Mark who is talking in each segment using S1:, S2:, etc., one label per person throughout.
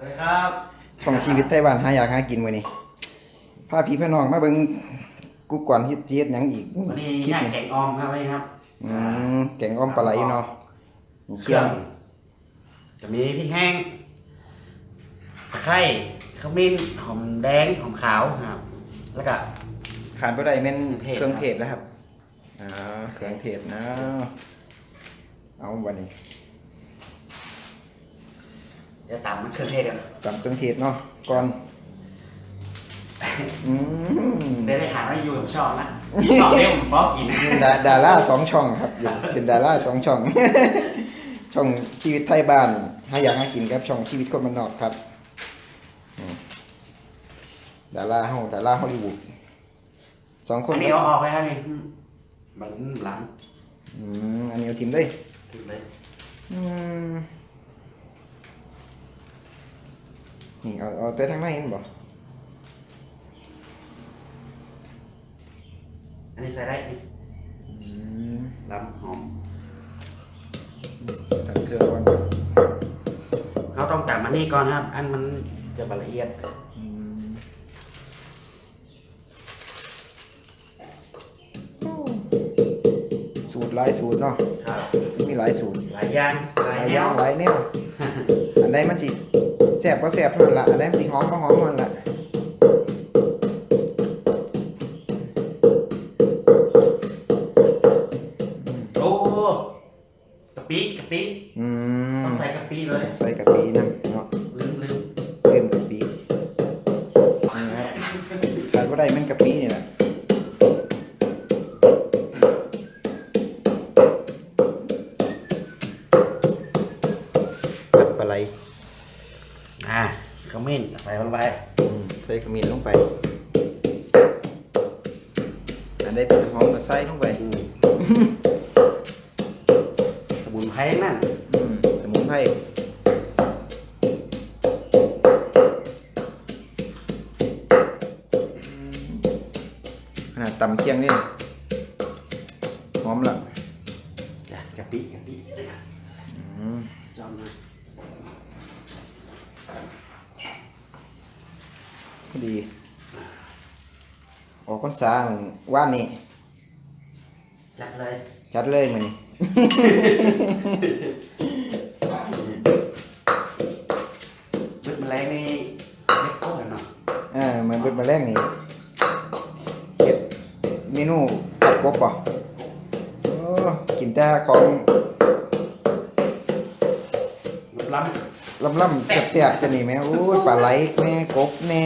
S1: สวัสดีครับ
S2: ช่องชีวิตไต้หวันหาอยากหากินมื้อนี้พาพี่พี่น้องมาเบิ่งกูก่อนเฮ็ดเฮ็ดหยังอีก
S1: วันนี้
S2: คลิป
S1: ย่าง
S2: นี้
S1: แกงออมครับวันนี้ครับ
S2: อืมแกงอ้อมปลาไหลเนาะมี
S1: เค
S2: เค
S1: รื่
S2: รื่
S1: อ
S2: องง
S1: จะมีพริกแห้งตะไคร้ขมิ้นหอมแดงหอมขาวครับ แล้วก็
S2: ขาดบ่ได้แม่น
S1: เทศ
S2: เครื่องเทศแล้วครับอ่าเครื่องเทศนะเอาบัดนี้
S1: จะตำมันเครื่องเทศกัน
S2: ตำเครื่องเทศเนาะก่อนอืม
S1: ได้ได้หาว่าอยู่กับช่องนะช่องเล่มบอกกิน
S2: ดาดาราสองช่องครับอยู่เป็นดาราสองช่อง ช่องชีวิตไทยบ้านหาอยากหากินครับช่องชีวิตคนบ้านนอกครับอืมดาราเฮาดาราฮอลลีวูดสองค
S1: อั
S2: น
S1: นนี้เอาออกไปครับนี่อืมมันหลัง
S2: อืมอันนี้เอาทิมเลย
S1: ถึงเลย
S2: อืม นี่เอาเอาแต่ทางในเห็นบ่
S1: อันนี้ใส่ได้นี่
S2: อืม
S1: ลำหอม
S2: ตัดเครื่องก่อน
S1: เราต้องตำมันนี่ก่อนครับ อันมันจะบละเอียด
S2: อืมสูตรหลายสูตรเนาะ
S1: ครับ
S2: มีหลายสูตร
S1: หลายอย่าง
S2: หลายอย่างหลายแนวอันใดมันสิ แซ่บก็แซ่บเท่านั้นละอันใดมันสิหอมก็หอมเท่านั้นละอืม
S1: โอ้กะปิกะปิ
S2: อืม
S1: ต้องใส่กะปิเลย
S2: ใส่กะปินะเนาะ
S1: อ่าขมิ้นใส่ลงไป
S2: อืมใส่ขมิ้นลงไป อันได้เป็นหอมก็ใส่ลงไป
S1: อืมสมุนไพรนั่น
S2: อืมสมุนไพรขนาดตำเคียงนี่หอมละ
S1: จ้ะกะปิกะปิ
S2: อืม
S1: จอมนะ
S2: พอดี ออกพรรษาว่านนี้
S1: จัดเลย
S2: จัดเลยมันนี่
S1: บึดแมลงนี่เล็กโก้กันเนาะ
S2: เออเหมือนเป็นมาแรกนี่เฮ็ดเมนูผัดกบป่ะโอ้กินแต่ของ
S1: มันล้
S2: ลำลำๆแซ่บๆจะนี่แม่โอ้ยปลาไหลแม่กบแม่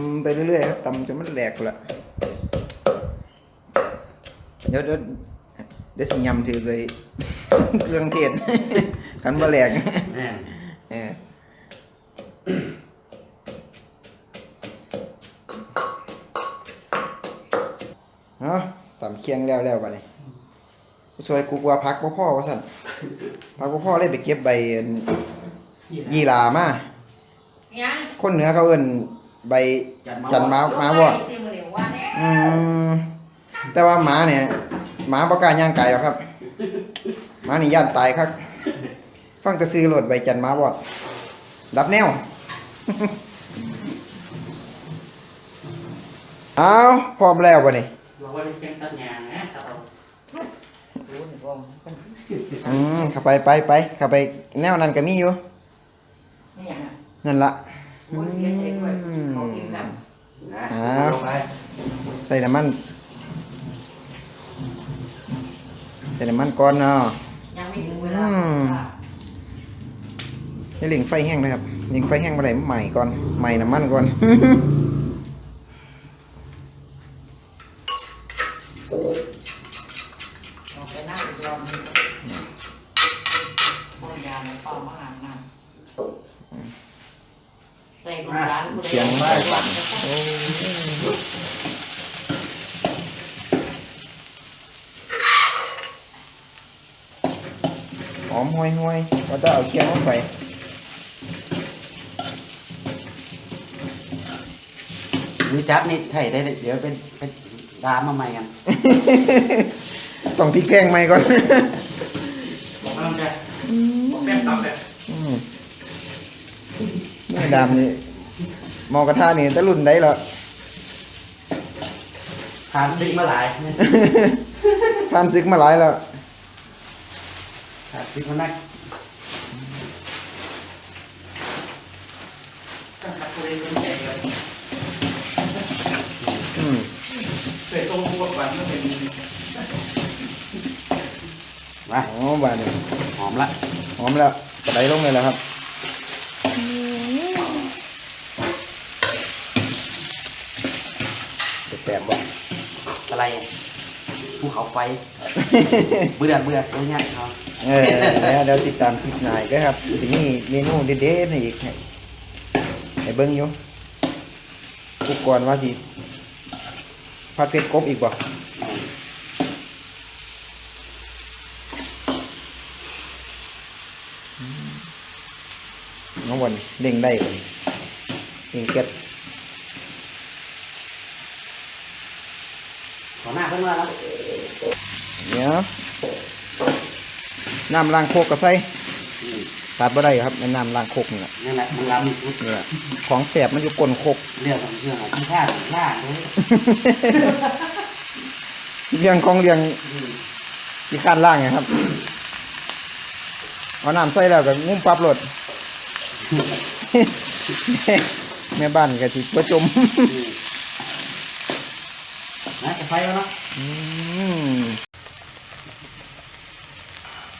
S2: ำไปเรื่อยๆครับตำจนมันแหลกละเดี๋ยวเดี๋ยวเดี๋ยวสิยำถือเลยเครื่องเทศขันบะแหลกำ
S1: แม่น
S2: เออเนาะตำเคียงแล้วแล้วบัดนี้ผู้ช่วยกูกว่าพักบ่พ่อว่าสั่นพักบ่พ่อเลยไปเก็บใบอันยีหรามา
S3: ยัง
S2: คนเหนือเขาเอิ้น ใบ
S1: จัดมา
S2: จันมา
S3: ยก
S2: มา
S3: ไป
S2: วอด
S3: เต็มเลยว่าแน่
S2: อืมแต่ว่าหมาเนี่ยหมาบ่กล้าย่างไก่หรอกครับหมานี่ย่านตายครับ ฟังแต่ซื้อรถใบจันมาวอดดับแนวเอาพร้อมแล้วบ่นี่
S1: เราว่าได้เป็นตัดยางนะครับเรา
S3: รู้นี่ว่ามัน
S2: อืมเข้าไปไปไปเข้าไปแนวนั้นก็มีอยู่
S3: นี่อย่างน่ะ
S2: นั่นละ
S3: โอ้ยเสียใจด้วยเขากินกัน
S1: นะ
S2: อ่า
S1: ลงไป
S2: ใส่น้ำมัน ใส่น้ำมันก่อนเนาะ
S3: ยังไม่ถึงเวลา
S2: อืมให้เลิงไฟแห้งนะครับเลิงไฟแห้งมาไหนใหม่ก่อนใหม่น้ำมันก่อน
S3: เอาไปนั่งอีกรอบหนึงบนยาในป้อมอาหารน้ำใส่ลูกหลานผู้ใด
S2: เสียง
S3: อา
S2: ใส่
S3: ไป
S2: ปั่
S3: ปั่
S2: น
S3: น
S2: โอ้ห อมห่วยห่วยๆก็จะเอาเคียงลงไป
S1: มือจับนี่ไถ่ได้เดี๋ยวเป็นเป็นดามมาใหม่กัน
S2: ต้องพริกแพงไหมก่อน
S1: บอกมันจะบอกแป้งตับแบบ
S2: อืมนี่ดำนี่หมอกระทะนี่ตะรุ่นได้เหรอ
S1: ทานซิกมาหลาย
S2: ผ่านซึกมาหลายแล้ว
S1: ทานซิกมานักก็ขัดตัวเองเป็นใหญ่เลย
S2: อืม
S1: เคยต้มพวกวันก็เป็นมา
S2: อ๋อบาดนี่
S1: หอมละ
S2: หอมแล้วกระไดลงเลยแล้วครับจะแสบบ่
S1: อะไรอะ ภูเขาไฟ เบื่อเบื่อตัวเนี้ยเขา
S2: เออแล้วเดี๋ยวติดตามคลิปหนายก็ครับจะมีเมนูเด็ดๆนี่อีกให้ให้เบิ้งอยู่กุกก่อนว่าสิผัดเผ็ดกบอีกบ่น้องวันเด้งได้เลยเด้งเก็ด
S1: ขอหน้าขึ้นมาแล้ว
S2: เนี่ยน้ำล้างโคกก็ใส่ขาดบ่ได้ครับในน้ำล้างโคกนี่แหละ
S1: นี่แหละมันล้ำสุด
S2: นี่แหละของแสบมันอยู่ก้นโคก
S1: เรื่องของเรื่องของที่ข้าของล่าเลย
S2: เรื่องของเรื่องที่ข้านล่างไงครับเอาน้ำใส่แล้วก็งุ้มปรับรถแม่บ้านก็สิประจม
S1: นะจะไฟแล้วเนาะ
S2: อืม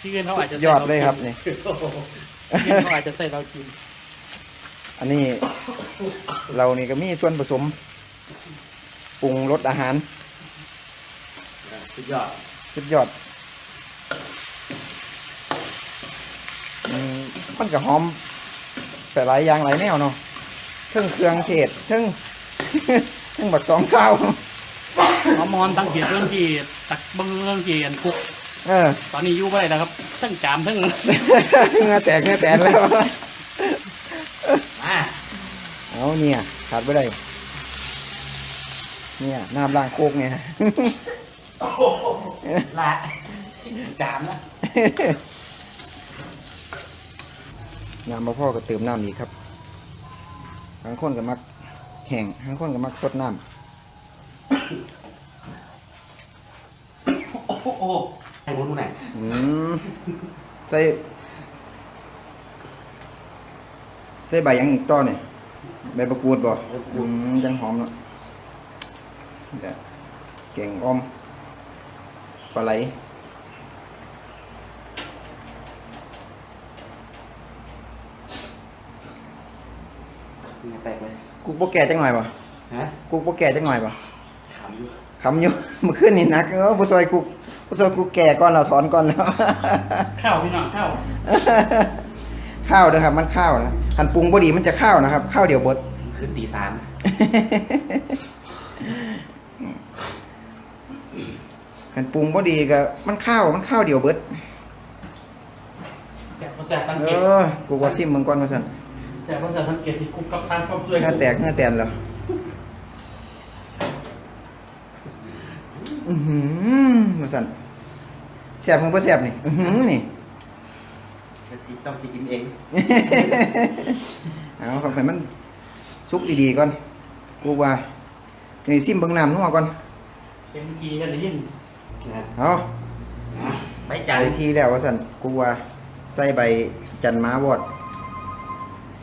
S4: ที่อื่นเขาอาจจะ
S2: ยอดเลยครับนี่
S4: ที่อื่นเขาอาจจะใส่เรากิน
S2: อันนี้ เรานี่ก็มีส่วนผสมปรุงรสอาหาร
S1: สุดยอด
S2: สุดยอดอืมมันก็หอมแต่หลายอย่างหลายแนวเนาะเทั้งเครื่องเทศเทั้งเทั้งบักสองเศร้า
S4: หอมมอนตั้งเกียรเรื่องที่ตักเบิ้งเรื่องที่อันคุก
S2: เออ
S4: ตอนนี้อยู่ไปแล้วครับทั้งจามทั้ง
S2: เหงือแตกเหงือแตนแล้ว
S1: มา
S2: เอาเนี่ยขาดไปได้เนี่ยน้ำล้างโคกเนี่ย
S1: ละจามนะ
S2: น้ำมาพ่อก็เติมน้ำอีกครับบางคนก็มักแห้งบางคนก็มักสดน้
S1: โอ้โหไอ้บุญไหนำ
S2: อืมใส่ใส่ใบหยังอีกต่อเนี่ยใบประกูดบ่อืมจังหอมเนาะเดี๋ยวแกงอ้อมปลาไหล
S1: เนี่ยแตกเลย
S2: กุกโปแก่จังหน่อยบ่
S1: ฮะ
S2: กุกโปแก่จังหน่อยบ่
S1: ขำอยู่
S2: คำอยู่เมื่อคืนนี่นักเออผู้ซอยกุ กผู้ซอยกุกแก่ก่อนเราถอนก่อนแล้ว
S4: ข้าวพี่น้องข้าว
S2: ข้าวนะครับ มันข้าวนะหันปรุงบดีมันจะข้าวนะครับ ข้าวเดียวบด
S1: ขึ้นตีสาม
S2: หันปรุงบดีก็มันข้าวมันข้าวเดียวเบิด
S4: แต่ภาษาตั้ง
S2: เอ
S4: เกียร
S2: อกูว่าซิมมึงก่อนมาสั่น
S4: แต่ภาษาตั้งเกียรที่คุกกับข้าวกับเพื่อน
S2: หน้าแตกหน้าแตนแล้วอือหือ มาสั่นแสบมึงบ่แสบนี่อือหือนี่
S1: ต้องจะกินเอง
S2: เอาครับให้มันสุกดีๆก่อนกูว่านี่ซิมเบิ่งน้ำนัวก่อน
S4: เสียงเมื่อกี้กันได้ยิน
S1: นะ
S2: เอา
S1: ใบจัน
S2: ใส่ทีแล้วว่าสั่นกูว่าใส่ใบจันม้าวอด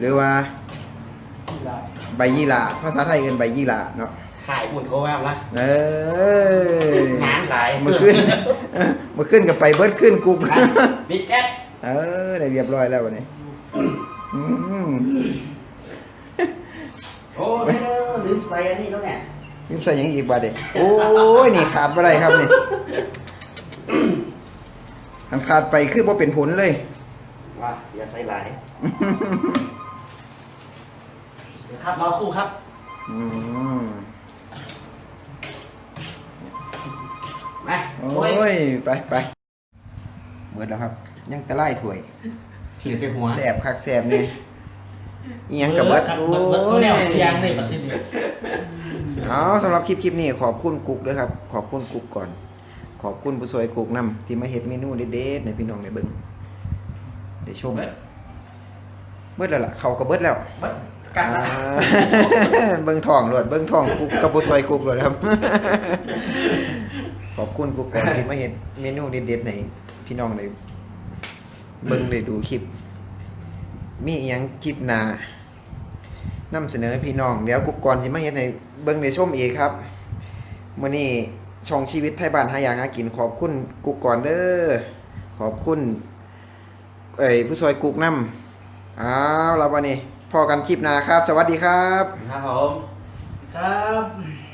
S2: หรือว่า
S4: ที่ละ
S2: ใบยี่หร่าภาษาไทยเอิ้นใบยี่หร่าเนาะ
S1: ขายบุญเขาว่าละ
S2: เอองา
S1: นหลาย
S2: มาขึ้นเออมาขึ้นกับไปเบิดขึ้นกู
S1: นะบิ๊กแอ๊ด
S2: เออได้เรียบร้อยแล้ววันนี้อืม
S1: โอ้ยลืมใส่อันนี้แล้วเนี่ย
S2: ยิ้มใส่หยังอีกบาดเด็โอ้ยนี่ขาดบ่ได้ครับนี่อันขาดไปคือบ่เป็นผลเลย
S1: ว่าอย่าใส่หลายเดี๋ยวครับรอคู่ครับ
S2: อืม
S1: มา
S2: โอ้ยไปไปเบิดแล้วครับ ยังตะไล่ถ้วย
S1: เขียนไปหัว
S2: แสบคักแสบนี่อีหยังกับเบิดโอ้
S4: เขา
S2: ย
S4: แนวเทียงในประเทศนี้
S2: เอาสำหรับคลิปคลิปนี้ขอบคุณกุ๊กด้วยครับ ขอบคุณกุ๊กก่อน ขอบคุณผู้ช่วยกุกนำที่มาเฮ็ดเมนูเด็ดๆให้พี่น้องได้เบิ่งได้ชม
S1: เบิด
S2: เบิดแล้วล่ะเขาก็เบิดแล้ว
S1: เบิดกัด
S2: อ่าเบิ่งท้องโลดเบิ่งท้องกุกกับผู้ช่วยกุกโลดครับ ขอบคุณกุกก่อนที่มาเฮ็ดเมนูเด็ดๆให้พี่น้องได้เบิ่งได้ดูคลิป มีอีหยังคลิปหนานำเสนอพี่น้องเดี๋ยวกุกก่อนสิมาเฮ็ดให้เบิ่งได้ชมอีกครับมื้อนี้ช่องชีวิตไทยบ้านหายางหากิน ขอบคุณกุกก่อนเด้อขอบคุณเอ้ยผู้ช่วยกุกนำอ้าวแล้ววันนี้พอกันคลิปหนาครับ สวัสดีครับ
S1: ครับผม
S4: ครับ